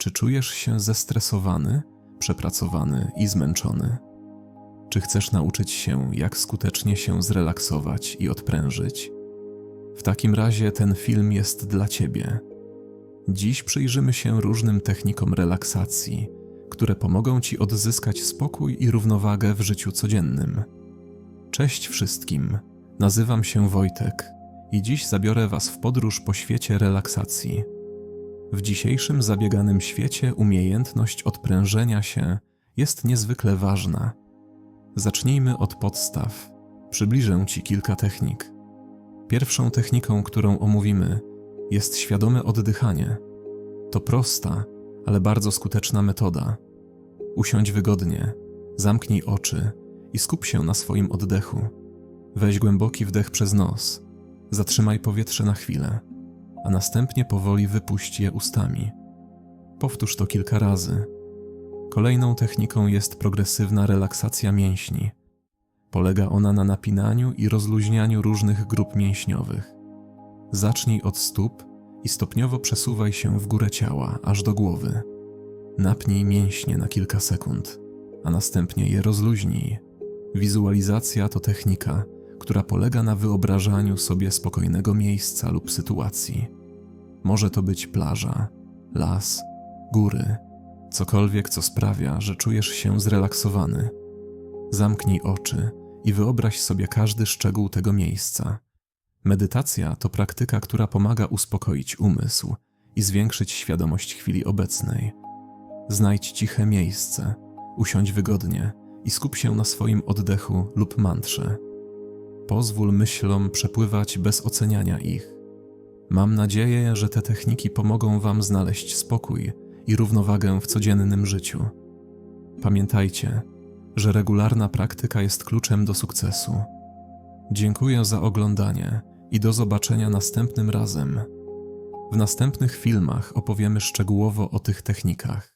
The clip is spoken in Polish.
Czy czujesz się zestresowany, przepracowany i zmęczony? Czy chcesz nauczyć się, jak skutecznie się zrelaksować i odprężyć? W takim razie ten film jest dla Ciebie. Dziś przyjrzymy się różnym technikom relaksacji, które pomogą Ci odzyskać spokój i równowagę w życiu codziennym. Cześć wszystkim, nazywam się Wojtek i dziś zabiorę Was w podróż po świecie relaksacji. W dzisiejszym zabieganym świecie umiejętność odprężenia się jest niezwykle ważna. Zacznijmy od podstaw. Przybliżę Ci kilka technik. Pierwszą techniką, którą omówimy, jest świadome oddychanie. To prosta, ale bardzo skuteczna metoda. Usiądź wygodnie, zamknij oczy i skup się na swoim oddechu. Weź głęboki wdech przez nos, zatrzymaj powietrze na chwilę, a następnie powoli wypuść je ustami. Powtórz to kilka razy. Kolejną techniką jest progresywna relaksacja mięśni. Polega ona na napinaniu i rozluźnianiu różnych grup mięśniowych. Zacznij od stóp i stopniowo przesuwaj się w górę ciała, aż do głowy. Napnij mięśnie na kilka sekund, a następnie je rozluźnij. Wizualizacja to technika, która polega na wyobrażaniu sobie spokojnego miejsca lub sytuacji. Może to być plaża, las, góry, cokolwiek, co sprawia, że czujesz się zrelaksowany. Zamknij oczy i wyobraź sobie każdy szczegół tego miejsca. Medytacja to praktyka, która pomaga uspokoić umysł i zwiększyć świadomość chwili obecnej. Znajdź ciche miejsce, usiądź wygodnie i skup się na swoim oddechu lub mantrze. Pozwól myślom przepływać bez oceniania ich. Mam nadzieję, że te techniki pomogą Wam znaleźć spokój i równowagę w codziennym życiu. Pamiętajcie, że regularna praktyka jest kluczem do sukcesu. Dziękuję za oglądanie i do zobaczenia następnym razem. W następnych filmach opowiemy szczegółowo o tych technikach.